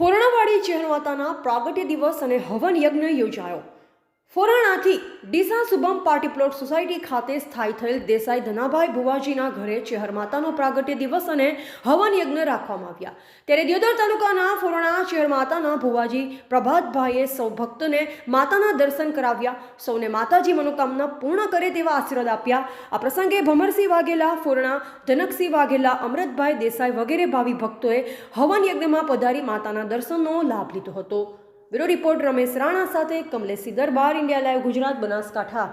ફોરણાવાડી ચહેરવાતાના પ્રાગટ્ય દિવસ અને હવન યજ્ઞ યોજાયો. ફોરણાથી Deesa Shubham party plot society ખાતે સ્થાયી થયેલ દેસાઈ ધનાભાઈ ભુવાજીના ઘરે ચેહર માતાનો પ્રાગટ્ય દિવસ અને હવન યજ્ઞ રાખવામાં આવ્યા. ત્યારે દિયોદર તાલુકાના ફોરણા ચેહર માતાના ભુવાજી પ્રભાતભાઈએ સૌ ભક્તોને માતાના દર્શન કરાવ્યા. સૌને માતાજી મનોકામના પૂર્ણ કરે તેવા આશીર્વાદ આપ્યા. આ પ્રસંગે ભમરસિંહ વાઘેલા, ફોરણા જનકસિંહ વાઘેલા અમૃતભાઈ દેસાઈ વગેરે ભાવિ ભક્તોએ હવન યજ્ઞમાં પધારી માતાના દર્શનનો લાભ લીધો હતો. બ્યુરો રિપોર્ટ રમેશ રાણા સાથે કમલેશી દરબાર ઇન્ડિયા લાઈવ ગુજરાત બનાસકાંઠા.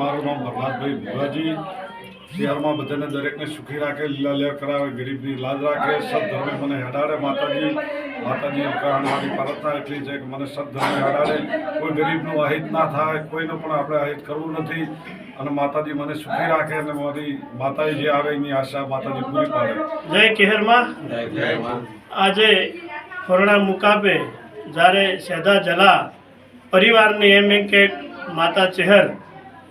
મારું નામ પ્રભાતભાઈ ભુવાજી શહેરમાં બધાને દરેકને સુખી રાખે લીલા લેર કરાવે ગરીબની લાજ રાખે સદધર્મે મને હડાડે માતાજી. માતાજી કહાણવાની પ્રાર્થના એટલી છે કે મને સદધર્મે હડાડે. કોઈ ગરીબનું અહિત ના થાય કોઈનું પણ આપણે અહિત કરવું નથી. અને માતાજી મને સુખી રાખે અને મારી માતાજી જે આવે એની આશા માતાજી પૂરી પાડે. જય કેહરમાં. આજે ખોરણા મુકામે જ્યારે સેધા જલા પરિવારની એમ એમ કે માતા ચહેર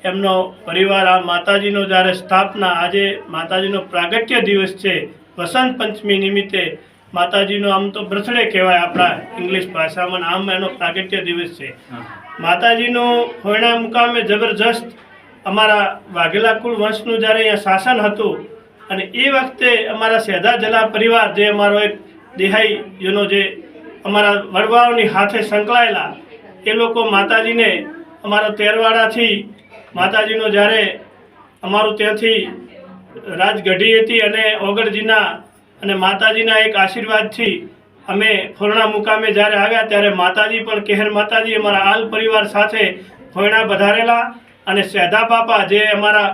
એમનો પરિવાર આ માતાજીનો જ્યારે સ્થાપના આજે માતાજીનો પ્રાગટ્ય દિવસ છે વસંત પંચમી નિમિત્તે માતાજીનો આમ તો બર્થડે કહેવાય આપણા ઇંગ્લિશ ભાષામાં આમ એનો પ્રાગટ્ય દિવસ છે. માતાજીનું ખોરણા મુકામે જબરજસ્ત અમારા વાઘેલા કુળ વંશનું જ્યારે અહીંયા શાસન હતું અને એ વખતે અમારા સેધા જલા પરિવાર જે અમારો એક દેહાઈઓનો જે અમારા વડવાઓની હાથે સંકળાયેલા, એ લોકો માતાજીને અમારા તેરવાડાથી માતાજીનો જ્યારે અમારું ત્યાંથી રાજગઢી હતી અને ઓગળજીના અને માતાજીના એક આશીર્વાદથી અમે ફોરણા મુકામે જ્યારે આવ્યા, ત્યારે માતાજી પણ, કેહર માતાજી અમારા આલ પરિવાર સાથે ફોરણા વધારેલા અને સેધા બાપા જે અમારા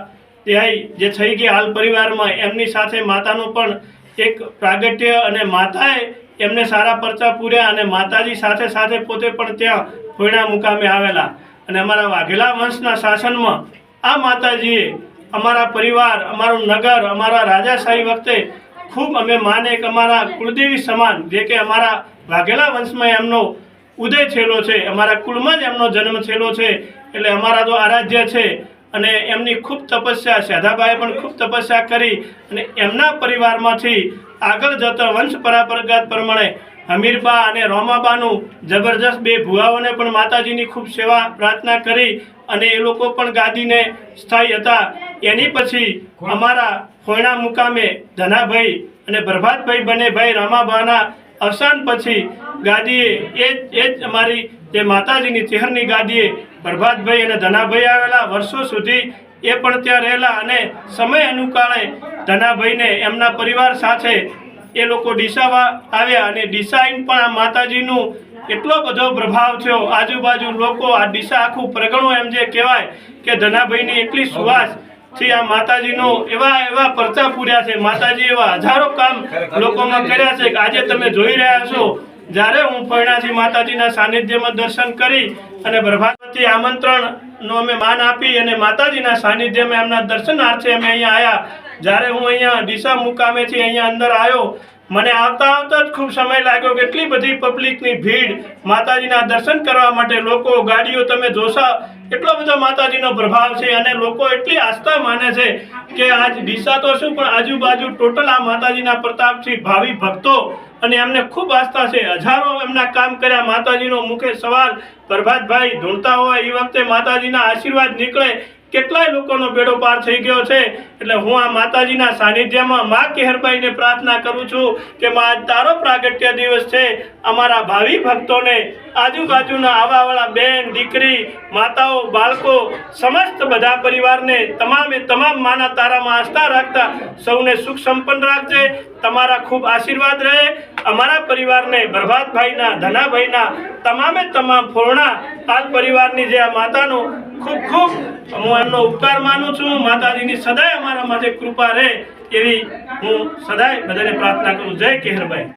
દેહાઈ જે થઈ ગયા હાલ પરિવારમાં, એમની સાથે માતાનો પણ એક પ્રાગટ્ય અને માતાએ એમને સારા પરચા પૂર્યા અને માતાજી સાથે સાથે પોતે પણ ત્યાં ફોયણા મુકામે આવેલા. અને અમારા વાઘેલા વંશના શાસનમાં આ માતાજીએ અમારા પરિવાર, અમારું નગર, અમારા રાજાશાહી વખતે ખૂબ અમે માને એક અમારા કુળદેવી સમાન, જે કે અમારા વાઘેલા વંશમાં એમનો ઉદય થયેલો છે, અમારા કુળમાં જ એમનો જન્મ થયેલો છે, એટલે અમારા તો આરાધ્ય છે. અને એમની ખૂબ તપસ્યા શાધાબાએ પણ ખૂબ તપસ્યા કરી અને એમના પરિવારમાંથી આગળ જતા વંશ પરંપરાગત પ્રમાણે હમીરબા અને રોમાબાનું જબરજસ્ત બે ભુવાઓને પણ માતાજીની ખૂબ સેવા પ્રાર્થના કરી અને એ લોકો પણ ગાદીને સ્થાયી હતા. એની પછી અમારા ખોયણા મુકામે ધનાભાઈ અને પ્રભાતભાઈ બને ભાઈ રામાબાના અવસાન પછી ગાદીએ એ જ એ જ અમારી જે માતાજીની ચહેરની ગાદીએ પ્રભાતભાઈ અને ધનાભાઈ આવેલા વર્ષો સુધી એ પણ ત્યાં રહેલા અને સમય અનુકાળે ધનાભાઈને એમના પરિવાર સાથે એ લોકો ડીસાવા આવ્યા અને ડીસાઈન પણ આ માતાજીનું એટલો બધો પ્રભાવ થયો. આજુબાજુ લોકો આ ડીસા આખું પ્રગણું એમ જે કહેવાય કે ધનાભાઈની એટલી સુવાસથી આ માતાજીનો એવા એવા પરચા પૂર્યા છે. માતાજી એવા હજારો કામ લોકોમાં કર્યા છે કે આજે તમે જોઈ રહ્યા છો. જ્યારે હું પૈણાથી માતાજીના સાનિધ્યમાં દર્શન કરી અને પ્રભાતથી આમંત્રણનો અમે માન આપી અને માતાજીના સાનિધ્યમાં એમના દર્શનાર્થે અમે અહીંયા આવ્યા જ્યારે હું અહીંયા ડીસા મુકામેથી અહીંયા અંદર આવ્યો, મને આવતા આવતા જ ખૂબ સમય લાગ્યો કેટલી બધી પબ્લિકની ભીડ, માતાજીના દર્શન કરવા માટે લોકો, ગાડીઓ તમે જોશા, એટલો બધો માતાજીનો પ્રભાવ છે અને લોકો એટલી આસ્થા માને છે કે આજ ડીસા તો શું, પણ આજુબાજુ ટોટલ આ માતાજીના પ્રતાપથી ભાવિ ભક્તો અને એમને ખૂબ આસ્થા છે. હજારો એમના કામ કર્યા. માતાજીનો મુખે સવાલ, પ્રભાતભાઈ ઢૂંઢતા હોય એ વખતે માતાજીના આશીર્વાદ નીકળે. કેટલાય લોકોનો બેડો પાર થઈ ગયો છે. એટલે હું આ માતાજીના સાનિધ્યમાં મા કેહરબાઈને પ્રાર્થના કરું છું કે મા તારો પ્રાગટ્ય દિવસ છે. અમારા ભાવિ ભક્તોને આજુબાજુના આવાવાળા બેન, દીકરી, માતાઓ, બાળકો, સમસ્ત બધા પરિવારને તમામે તમામ માના તારામાં આસ્થા રાખતા સૌને સુખ સંપન્ન રાખજે. તમારા ખૂબ આશીર્વાદ રહે. અમારા પરિવારને પ્રભાતભાઈના, ધનાભાઈના, તમામે તમામ ફોરણા પાલ પરિવારની જે આ માતાનું ખૂબ ખૂબ હું એમનો ઉપકાર માનું છું. માતાજીની સદાય અમારા માટે કૃપા રહે એવી હું સદાય બધાને પ્રાર્થના કરું. જય કેહરભાઈ